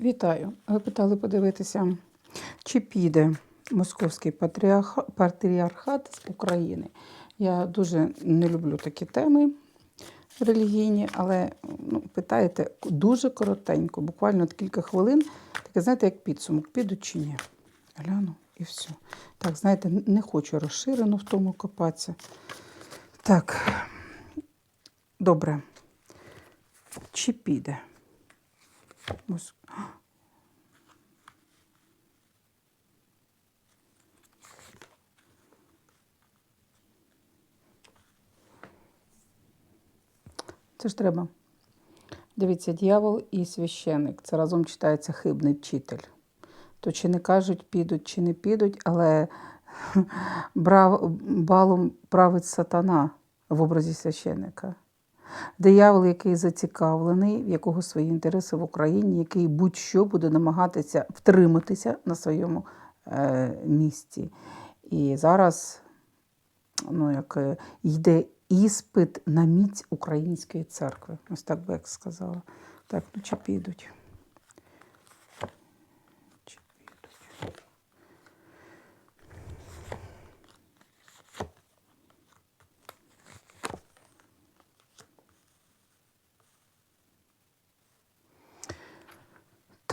Вітаю. Ви питали подивитися, чи піде Московський патріарха- патріархат з України. Я дуже не люблю такі теми релігійні, але ну, питаєте дуже коротенько, буквально кілька хвилин. Таке, знаєте, як підсумок, підуть чи ні. Гляну і все. Так, знаєте, не хочу розширено в тому копатися. Так, добре. Чи піде? Мос- Це ж треба. Дивіться, дьявол і священик. Це разом читається хибний вчитель. То чи не кажуть, підуть, чи не підуть, але брав, балом править сатана в образі священика. Диявол, який зацікавлений, в якого свої інтереси в Україні, який будь-що буде намагатися втриматися на своєму е, місці. І зараз ну, як, е, йде іспит на міць української церкви. Ось так би як сказала. Так, ну чи підуть?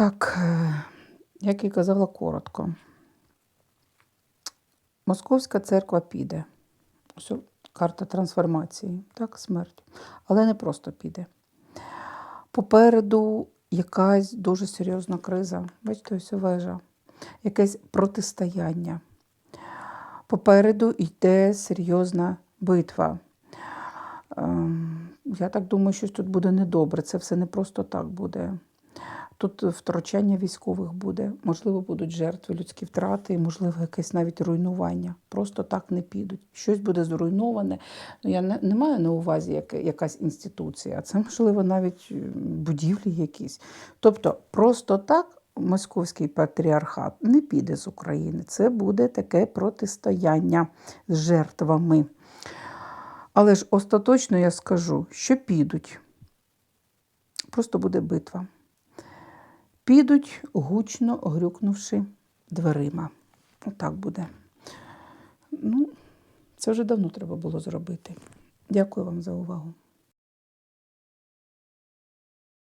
Так, е, як і казала коротко. Московська церква піде. Ось карта трансформації, так, смерть. Але не просто піде. Попереду якась дуже серйозна криза. Бачите, ось вежа, якесь протистояння. Попереду йде серйозна битва. Ем, Я так думаю, що тут буде недобре. Це все не просто так буде. Тут втручання військових буде, можливо, будуть жертви, людські втрати, можливо, якесь навіть руйнування. Просто так не підуть. Щось буде зруйноване. Ну, я не, не маю на увазі як, якась інституція, а це, можливо, навіть будівлі якісь. Тобто, просто так московський патріархат не піде з України. Це буде таке протистояння з жертвами. Але ж остаточно я скажу, що підуть. Просто буде битва підуть, гучно грюкнувши дверима. Отак буде. Ну, це вже давно треба було зробити. Дякую вам за увагу.